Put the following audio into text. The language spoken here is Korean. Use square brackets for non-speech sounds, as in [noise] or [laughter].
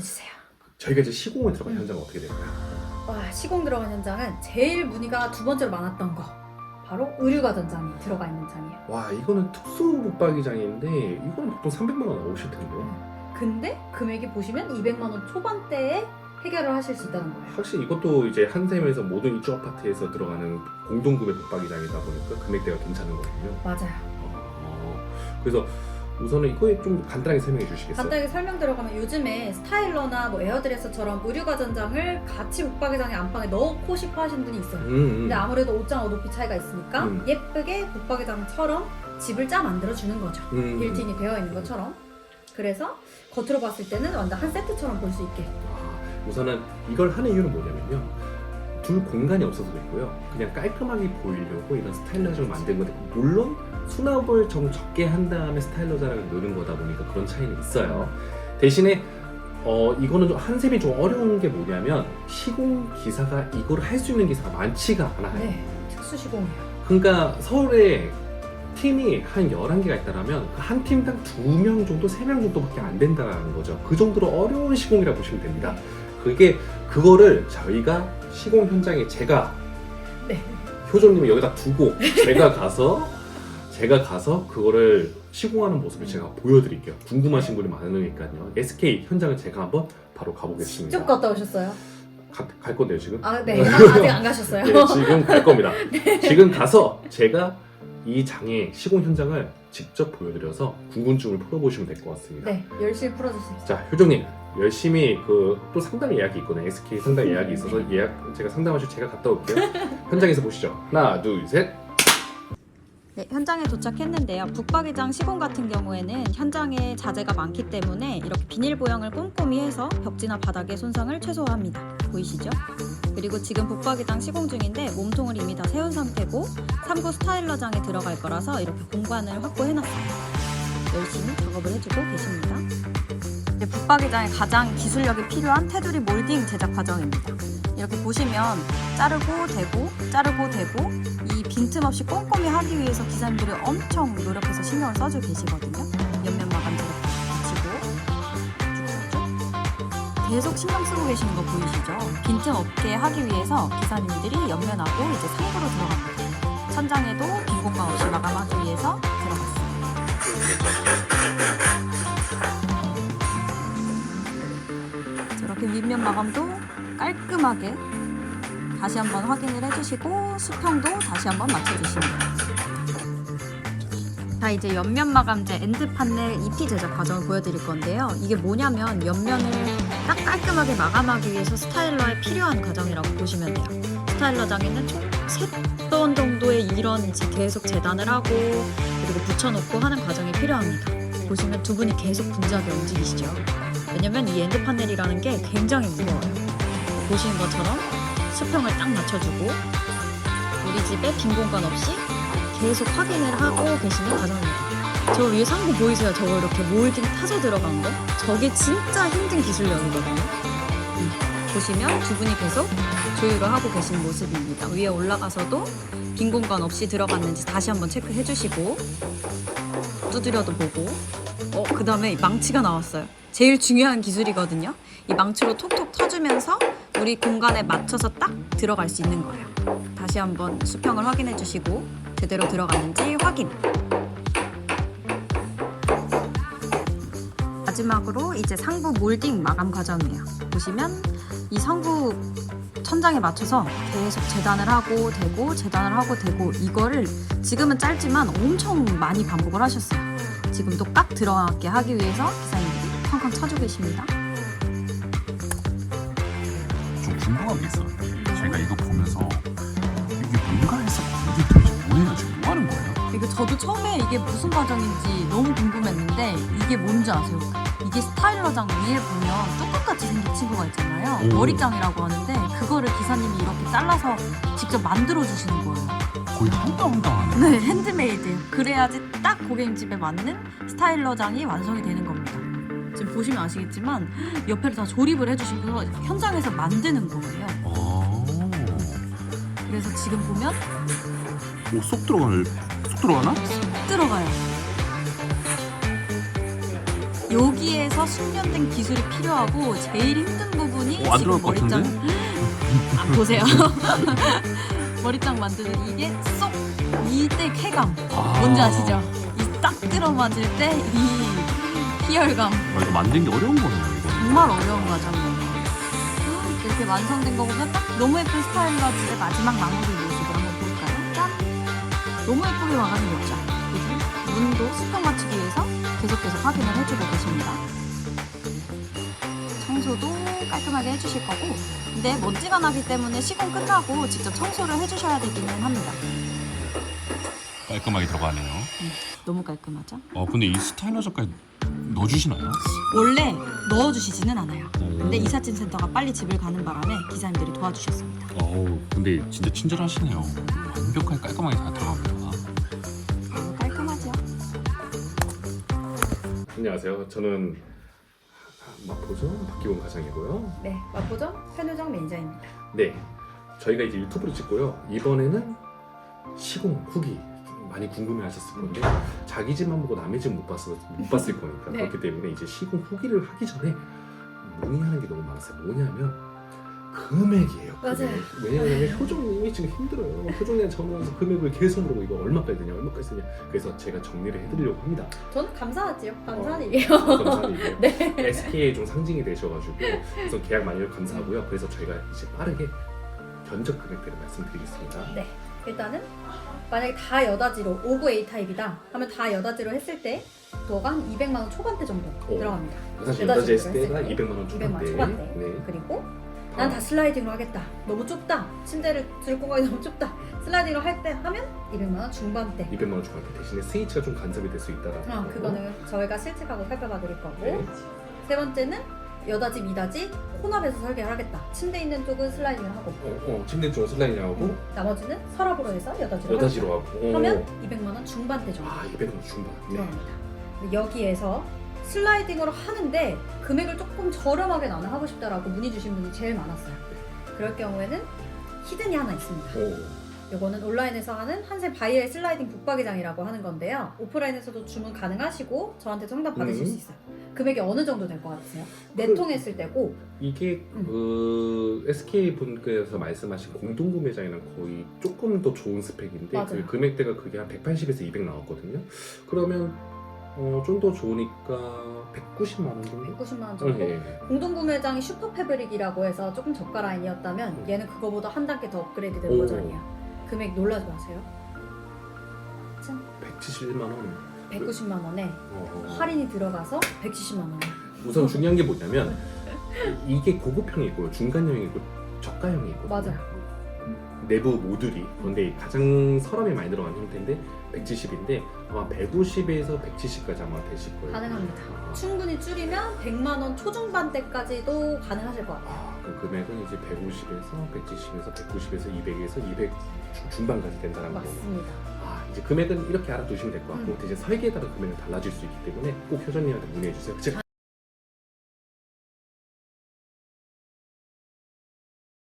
해주세요. 저희가 이제 시공을 들어간 현장 은 어떻게 될까요? 와, 시공 들어간 현장은 제일 문의가 두 번째로 많았던 거 바로 의류가 전장이 들어가 있는 장이에요. 와 이거는 특수 붙박이장인데 이거는 보통 300만 원 나오실 텐데 근데 금액이 보시면 200만 원 초반대에 해결을 하실 수 있다는 거예요. 확실히 이것도 이제 한샘에서 모든 입주 아파트에서 들어가는 공동구매 붙박이장이다 보니까 금액대가 괜찮은 거군요. 맞아요. 어, 그래서 우선은 이거에 좀 간단하게 설명해 주시겠어요? 간단하게 설명 들어가면 요즘에 스타일러나 뭐 에어드레서처럼 의류 가 전장을 같이 붙박이장의 안방에 넣고 싶어 하시는 분이 있어요. 음, 음. 근데 아무래도 옷장과 높이 차이가 있으니까 음. 예쁘게 붙박이장처럼 집을 짜 만들어 주는 거죠. 음, 빌트인이 되어 있는 것처럼. 그래서 겉으로 봤을 때는 완전 한 세트처럼 볼 수 있게. 아, 우선은 이걸 하는 이유는 뭐냐면요. 둘 공간이 없어서도 있고요. 그냥 깔끔하게 보이려고 이런 스타일러장을 만든 건데 물론 수납을 좀 적게 한 다음에 스타일러장을 넣는 거다 보니까 그런 차이는 있어요. 대신에 어 이거는 좀 한샘이 좀 어려운 게 뭐냐면 시공 기사가 이걸 할 수 있는 기사가 많지가 않아요. 네, 특수 시공이에요. 그러니까 서울에 팀이 한 11개가 있다면 그한 팀당 2명 정도, 3명 정도밖에 안 된다는 거죠. 그 정도로 어려운 시공이라고 보시면 됩니다. 그게 그거를 저희가 시공 현장에 제가 네. 효정님을 여기다 두고 제가 가서 제가 가서 그거를 시공하는 모습을 제가 보여드릴게요. 궁금하신 분이 많으니까요. SK 현장을 제가 한번 바로 가보겠습니다. 직접 갔다 오셨어요? 가- 갈 건데요 지금? 아, 네. [laughs] 아, 아직 안 가셨어요. 네, 지금 갈 겁니다. [laughs] 지금 가서 제가 이 장의 시공 현장을 직접 보여드려서 궁금증을 풀어보시면 될 것 같습니다. 네, 열심히 풀어주세요. 자, 효정님 열심히 그 또 상담 예약이 있거든요. SK 상담 예약이 있어서 예약 제가 상담하실 제가 갔다 올게요. 현장에서 보시죠. 하나, 둘, 셋. 네, 현장에 도착했는데요. 북박이장 시공 같은 경우에는 현장에 자재가 많기 때문에 이렇게 비닐 보양을 꼼꼼히 해서 벽지나 바닥의 손상을 최소화합니다. 보이시죠? 그리고 지금 북박이장 시공 중인데 몸통을 이미 다 세운 상태고 3구 스타일러장에 들어갈 거라서 이렇게 공간을 확보해놨어요. 열심히 작업을 해주고 계십니다. 이제 북박이장에 가장 기술력이 필요한 테두리 몰딩 제작 과정입니다. 이렇게 보시면 자르고 대고 자르고 대고 이 빈틈 없이 꼼꼼히 하기 위해서 기사님들이 엄청 노력해서 신경을 써주고 계시거든요. 옆면 마감재를 붙이고 쭉쭉쭉 계속 신경 쓰고 계시는 거 보이시죠? 빈틈 없게 하기 위해서 기사님들이 옆면하고 이제 상부로 들어갑니다. 천장에도 빈 공간 없이 마감하기 위해서 들어갔어요. 저 윗면 마감도 깔끔하게 다시 한번 확인을 해주시고 수평도 다시 한번 맞춰주십니다. 자 이제 옆면 마감재 엔드 판넬 EP 제작 과정을 보여드릴 건데요. 이게 뭐냐면 옆면을 딱 깔끔하게 마감하기 위해서 스타일러에 필요한 과정이라고 보시면 돼요. 스타일러장에는 총 3번 정도의 이런 이제 계속 재단을 하고 그리고 붙여놓고 하는 과정이 필요합니다. 보시면 두 분이 계속 분주하게 움직이시죠. 왜냐면 이 엔드 판넬이라는 게 굉장히 무거워요. 보시는 것처럼 수평을 딱 맞춰주고 우리 집에 빈 공간 없이 계속 확인을 하고 계시는 과정입니다. 저 위에 상부 보이세요? 저거 이렇게 몰딩 타서 들어간 거? 저게 진짜 힘든 기술력이거든요. 음, 보시면 두 분이 계속 조율을 하고 계신 모습입니다. 위에 올라가서도 빈 공간 없이 들어갔는지 다시 한번 체크해 주시고 두드려도 보고 어, 그 다음에 망치가 나왔어요. 제일 중요한 기술이거든요. 이 망치로 톡톡 터주면서 우리 공간에 맞춰서 딱 들어갈 수 있는 거예요. 다시 한번 수평을 확인해 주시고 제대로 들어갔는지 확인. 마지막으로 이제 상부 몰딩 마감 과정이에요. 보시면 이 상부 천장에 맞춰서 계속 재단을 하고 되고 재단을 하고 되고 이거를 지금은 짧지만 엄청 많이 반복을 하셨어요. 지금도 깍 들어가게 하기 위해서 쾅쾅 쳐주고 계십니다. 좀 궁금한 게 있었는데 제가 이거 보면서 이게 뭔가 해서 이게 도대체 뭐예요? 지금 뭐 하는 거예요? 이거 저도 처음에 이게 무슨 과정인지 너무 궁금했는데 이게 뭔지 아세요? 이게 스타일러장 위에 보면 뚜껑같이 생긴 친구가 있잖아요. 오. 머리장이라고 하는데 그거를 기사님이 이렇게 잘라서 직접 만들어 주시는 거예요. 거의 한땀한땀 하네 네, 핸드메이드. 그래야지 딱 고객님 집에 맞는 스타일러장이 완성이 되는 겁니다. 지금 보시면 아시겠지만 옆에를 다 조립을 해주시고 현장에서 만드는 거예요. 아, 그래서 지금 보면 오 쏙 들어갈 쏙 들어가나? 들어가요. 여기에서 숙련된 기술이 필요하고 제일 힘든 부분이 어, 안 지금 들어갈 것 머리장? 아, 보세요. [laughs] 머리장 만드는 이게 쏙 이때 쾌감 아. 뭔지 아시죠? 이 딱 들어맞을 때 이 희열감 아, 이거 만든 게 어려운 거네요, 이거. 정말 어려운 과정이에요. 이렇게 완성된 거 보면 딱 너무 예쁜 스타일러즈의 마지막 마무리 모습을 한번 볼까요? 짠! 너무 예쁘게 됐죠? 그죠? 눈도 수평 맞추기 위해서 계속해서 확인을 해주고 계십니다. 청소도 깔끔하게 해주실 거고 근데 먼지가 나기 때문에 시공 끝나고 직접 청소를 해주셔야 되기는 합니다. 깔끔하게 들어가네요. 너무 깔끔하죠? 어, 근데 이 스타일러저까지 넣어주시나요? 원래 넣어주시지는 않아요. 근데 오. 이삿짐 센터가 빨리 집을 가는 바람에 기사님들이 도와주셨습니다. 어우, 근데 진짜 친절하시네요. 완벽하게 깔끔하게 다 들어갑니다. 너무 깔끔하죠? 안녕하세요. 저는 마포점 박기원 과장이고요. 네, 마포점 편의점 매니저입니다. 네, 저희가 이제 유튜브를 찍고요. 이번에는 시공 후기 많이 궁금해 하셨을 건데 자기 집만 보고 남의 집 못 봤을 못 [laughs] 봤을 거니까 네. 그렇기 때문에 이제 시공 후기를 하기 전에 문의하는 게 너무 많았어요. 뭐냐면 금액이에요. 금액. 맞아요. 왜냐면 효정님이 지금 힘들어요. 효정님 전화해서 금액을 계속 물어보고 이거 얼마까지 되냐, 얼마까지 되냐. 그래서 제가 정리를 해드리려고 합니다. 저는 감사하지요. 감사한 어. 일이에요. 감사드리고요. [laughs] 네. SK에 좀 상징이 되셔가지고 우선 계약 만료를 감사하고요. 그래서 저희가 이제 빠르게 견적 금액들을 말씀드리겠습니다. 네. 일단은 만약에 다 여다지로 5구 A 타입이다 하면 다 여다지로 했을 때 도가 한 200만 원 초반대 정도 오. 들어갑니다. 사실 여다지 했을 때가 했을 때 200만 원 200만 초반대. 네. 그리고 난 다 슬라이딩으로 하겠다. 너무 좁다. 침대를 들 공간이 너무 좁다. 슬라이딩으로 할 때 하면 200만 원 중반대. 200만 원 초반대 대신에 스위치가 좀 간섭이 될 수 있다라는 어, 거. 그거는 저희가 실측하고 살펴봐 드릴 거고 네. 세 번째는 여다지 미다지 혼합해서 설계를 하겠다. 침대 있는 쪽은 슬라이딩을 하고 어, 어, 침대 쪽 슬라이딩 하고 나머지는 서랍으로 해서 여다지로 여다지로. 하고. 어. 하면 200만 원 중반대 정도 아 200만 원 중반. 네. 들어갑니다. 근데 여기에서 슬라이딩으로 하는데 금액을 조금 저렴하게 나는 하고 싶다라고 문의 주신 분이 제일 많았어요. 그럴 경우에는 히든이 하나 있습니다. 오. 이거는 온라인에서 하는 한샘 바이엘 슬라이딩 북박이장이라고 하는 건데요. 오프라인에서도 주문 가능하시고 저한테 정답 받으실 음. 수 있어요. 금액이 어느 정도 될 것 같으세요? 네 그- 통 했을 때고 이게 음. 그 SK 분께서 말씀하신 공동 구매장이랑 거의 조금 더 좋은 스펙인데 맞아요. 그 금액대가 그게 한 180에서 200 나왔거든요. 그러면 어, 좀더 좋으니까 190만 원 정도? 190만 원 어, 정도. 예, 예. 공동 구매장이 슈퍼 패브릭이라고 해서 조금 저가 라인이었다면 얘는 그거보다 한 단계 더 업그레이드 된 오. 버전이에요. 금액 놀라지 마세요. 171만 원. 190만 원에 어, 할인이 들어가서 170만 원에. 우선 중요한 게 뭐냐면 이- 이게 고급형이 있고 중간형이 있고 저가형이 있고 맞아요. 내부 모듈이 그런데 가장 서랍이 많이 들어간 형태인데 170인데 아마 150에서 170까지 아마 되실 거예요. 가능합니다. 아, 충분히 줄이면 100만 원 초중반대까지도 가능하실 것 같아요. 아, 그 금액은 이제 150에서 170에서 190에서 200에서 200 중- 중반까지 된다는 거고. 맞습니다. 아 이제 금액은 이렇게 알아두시면 될 것 같고 음. 대신 설계에 따라 금액은 달라질 수 있기 때문에 꼭 효정님한테 문의해 주세요. 즉